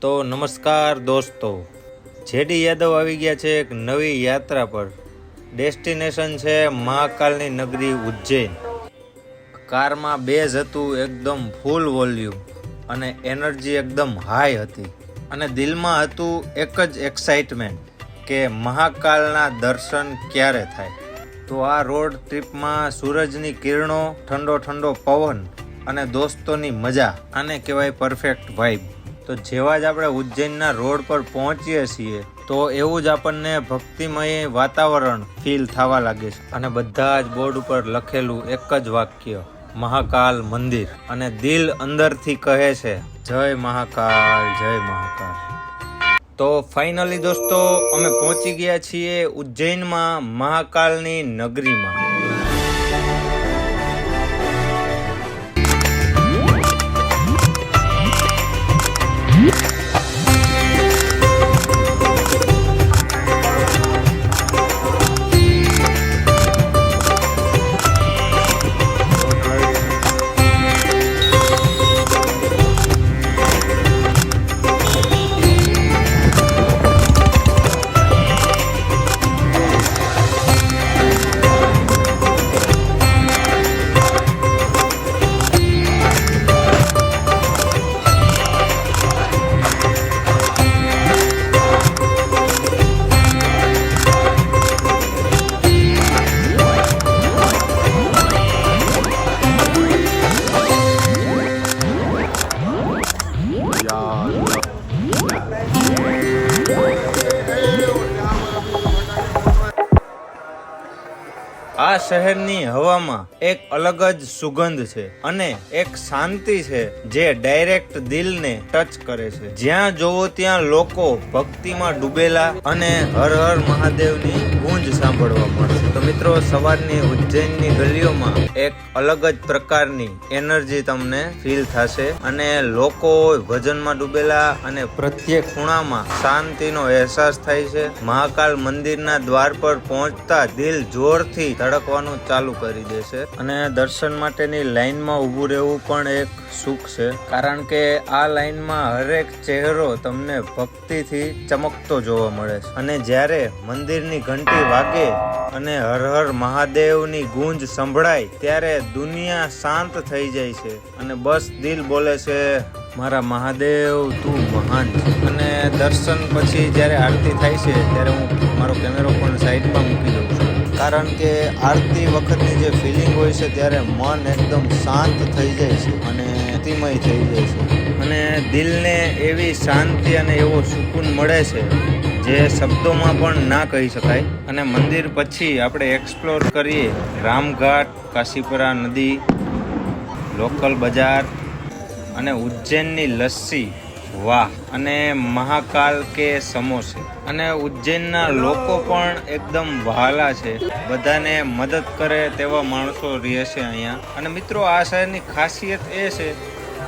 તો નમસ્કાર દોસ્તો. જેડી યાદવ આવી ગયા છે એક નવી યાત્રા પર. ડેસ્ટિનેશન છે મહાકાલની નગરી ઉજ્જૈન. કારમાં બેઝ હતું એકદમ ફૂલ વોલ્યુમ અને એનર્જી એકદમ હાઈ હતી. અને દિલમાં હતું એક જ એક્સાઇટમેન્ટ કે મહાકાલના દર્શન ક્યારે થાય. તો આ રોડ ટ્રીપમાં સૂરજની કિરણો ઠંડો ઠંડો પવન અને દોસ્તોની મજા આને કહેવાય પરફેક્ટ વાઇબ તો જેવા જ આપણે ઉજ્જૈનના રોડ પર પહોંચીએ છીએ, તો એવું જ આપણને ભક્તિમય વાતાવરણ ફીલ થવા લાગે છે. અને બધા જ બોર્ડ ઉપર લખેલું એક જ વાક્ય, મહાકાલ મંદિર. અને દિલ અંદરથી કહે છે, જય મહાકાલ જય મહાકાલ. તો ફાઇનલી દોસ્તો, અમે પહોંચી ગયા છીએ ઉજ્જૈનમાં મહાકાલની નગરીમાં. આ શહેરની હવામાં એક અલગ જ સુગંધ છે અને એક શાંતિ છે જે ડાયરેક્ટ દિલને ટચ કરે છે. જ્યાં જોવો ત્યાં લોકો ભક્તિમાં ડૂબેલા અને હર હર મહાદેવની ગુંજ સાંભળવા મળશે તો મિત્રો, સવારની ઉજ્જૈનની ગલીઓમાં એક અલગ જ પ્રકારની એનર્જી તમને ફીલ થશે અને લોકો ભજનમાં ડૂબેલા અને પ્રત્યેક ખૂણામાં શાંતિનો અહેસાસ થાય છે. મહાકાલ મંદિરના દ્વાર પર પહોંચતા દિલ જોરથી ધડકવાનું ચાલુ કરી દેશે અને દર્શન માટેની લાઈનમાં ઊભું રહેવું પણ એક સુખ છે. કારણ કે આ લાઈનમાં હરેક ચહેરો તમને ભક્તિથી ચમકતો જોવા મળે છે. અને જ્યારે મંદિરની ઘંટી વાગે અને હર હર મહાદેવની ગુંજ સંભળાય ત્યારે દુનિયા શાંત થઈ જાય છે અને બસ દિલ બોલે છે, મારા મહાદેવ, તું મહાન. અને દર્શન પછી જ્યારે આરતી થાય છે, ત્યારે હું મારો કેમેરો પણ સાઈડમાં મૂકી દઉં છું. કારણ કે આરતી વખતની જે ફિલિંગ હોય છે, ત્યારે મન એકદમ શાંત થઈ જાય છે અને અતિમય થઈ જાય છે. અને દિલને એવી શાંતિ અને એવો સુકૂન મળે છે જે શબ્દોમાં પણ ના કહી શકાય. અને મંદિર પછી આપણે એક્સપ્લોર કરીએ રામઘાટ, કાશીપુરા નદી લોકલ બજાર અને ઉજ્જૈનની લસ્સી. વાહ! અને મહાકાલ કે સમોસે. અને ઉજ્જૈનના લોકો પણ એકદમ વહાલા છે. બધાને મદદ કરે તેવા માણસો રહે છે અહીંયા. અને મિત્રો, આ શહેરની ખાસિયત એ છે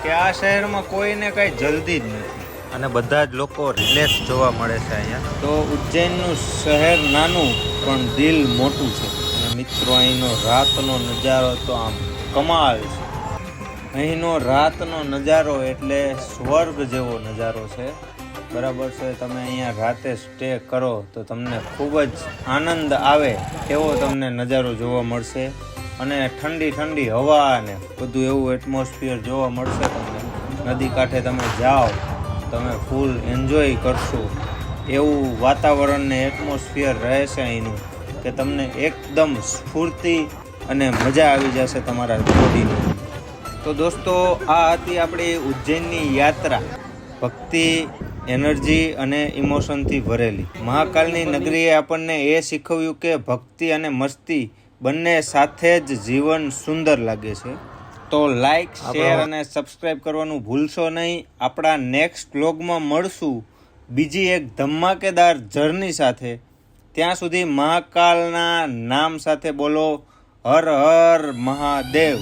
કે આ શહેરમાં કોઈને કાંઈ જલ્દી જ નથી. અને બધા જ લોકો રિલેક્સ જોવા મળે છે અહીંયા. તો ઉજ્જૈનનું શહેર નાનું, પણ દિલ મોટું છે. અને મિત્રો, અહીંનો રાતનો નજારો તો આમ કમાલ છે. અહીંનો રાતનો નજારો એટલે સ્વર્ગ જેવો નજારો છે. બરાબર છે, તમે અહીંયા રાતે સ્ટે કરો તો તમને ખૂબ જ આનંદ આવે એવો તમને નજારો જોવા મળશે. અને ઠંડી ઠંડી હવા અને બધું એવું એટમોસ્ફિયર જોવા મળશે તમને. નદી કાંઠે તમે જાઓ. તમે ફૂલ એન્જોય કરશો. એવું વાતાવરણ ને એટમોસ્ફિયર રહેશે અહીંનું કે તમને એકદમ સ્ફૂર્તિ અને મજા આવી જશે તમારા બોડીની તો દોસ્તો, આ હતી આપણી ઉજ્જૈનની યાત્રા. ભક્તિ, એનર્જી અને ઇમોશનથી ભરેલી. મહાકાલની નગરીએ આપણને એ શીખવ્યું કે ભક્તિ અને મસ્તી બંને સાથે જ જીવન સુંદર લાગે છે. તો લાઈક શેર અને સબસ્ક્રાઈબ કરવાનું ભૂલશો નહીં. આપણા નેક્સ્ટ બ્લોગમાં મળશું બીજી એક ધમાકેદાર જર્ની સાથે. ત્યાં સુધી મહાકાલના નામ સાથે બોલો. હર હર મહાદેવ.